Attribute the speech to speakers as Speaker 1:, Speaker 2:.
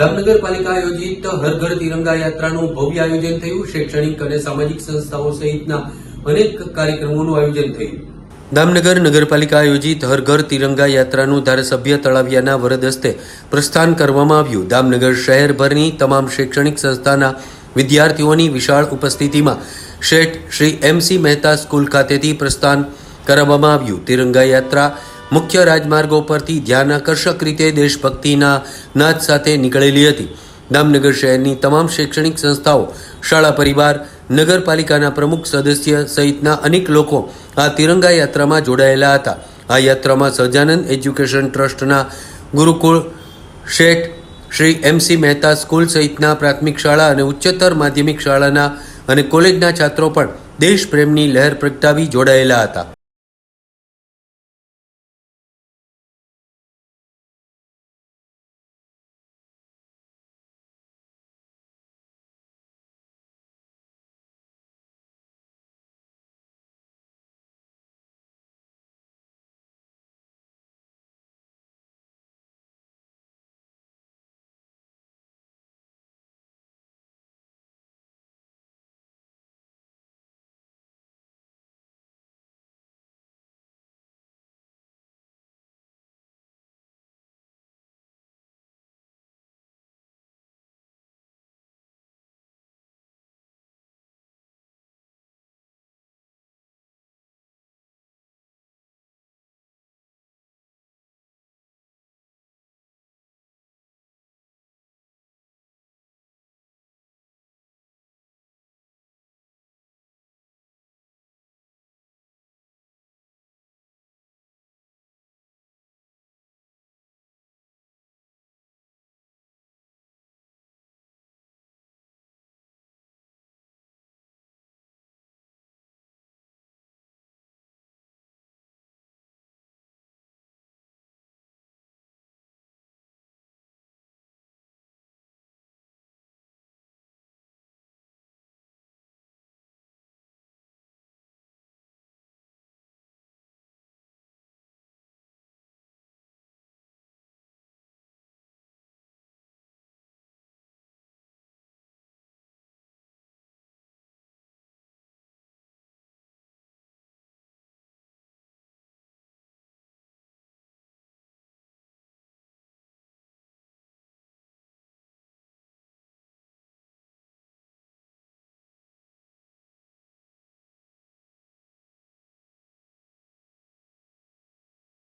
Speaker 1: દામનગર પાલિકા આયોજિત હર ઘર તિરંગા યાત્રાનું ભવ્ય આયોજન થયું. શૈક્ષણિક અને સામાજિક સંસ્થાઓ સહિતના અનેક કાર્યક્રમોનું આયોજન થયું. દામનગર નગરપાલિકા આયોજિત હર ઘર તિરંગા યાત્રાનું ધારાસભ્ય તળાવિયાના વરદ હસ્તે પ્રસ્થાન કરવામાં આવ્યું. દામનગર શહેરભરની તમામ શૈક્ષણિક સંસ્થાના વિદ્યાર્થીઓની વિશાળ ઉપસ્થિતિમાં શેઠ શ્રી એમસી મહેતા સ્કૂલ ખાતેથી પ્રસ્થાન કરાવવામાં આવ્યું. તિરંગા યાત્રા મુખ્ય રાજમાર્ગો પરથી ધ્યાન આકર્ષક રીતે દેશભક્તિના નાદ સાથે નીકળેલી હતી. દામનગર શહેરની તમામ શૈક્ષણિક સંસ્થાઓ, શાળા પરિવાર, નગરપાલિકાના પ્રમુખ સદસ્ય સહિતના અનેક લોકો આ તિરંગા યાત્રામાં જોડાયેલા હતા. આ યાત્રામાં સહજાનંદ એજ્યુકેશન ટ્રસ્ટના ગુરુકુળ શેઠ શ્રી એમસી મહેતા સ્કૂલ સહિતના પ્રાથમિક શાળા અને ઉચ્ચતર માધ્યમિક શાળાના અને કોલેજના છાત્રો પણ દેશપ્રેમની લહેર પ્રગટાવી જોડાયેલા હતા.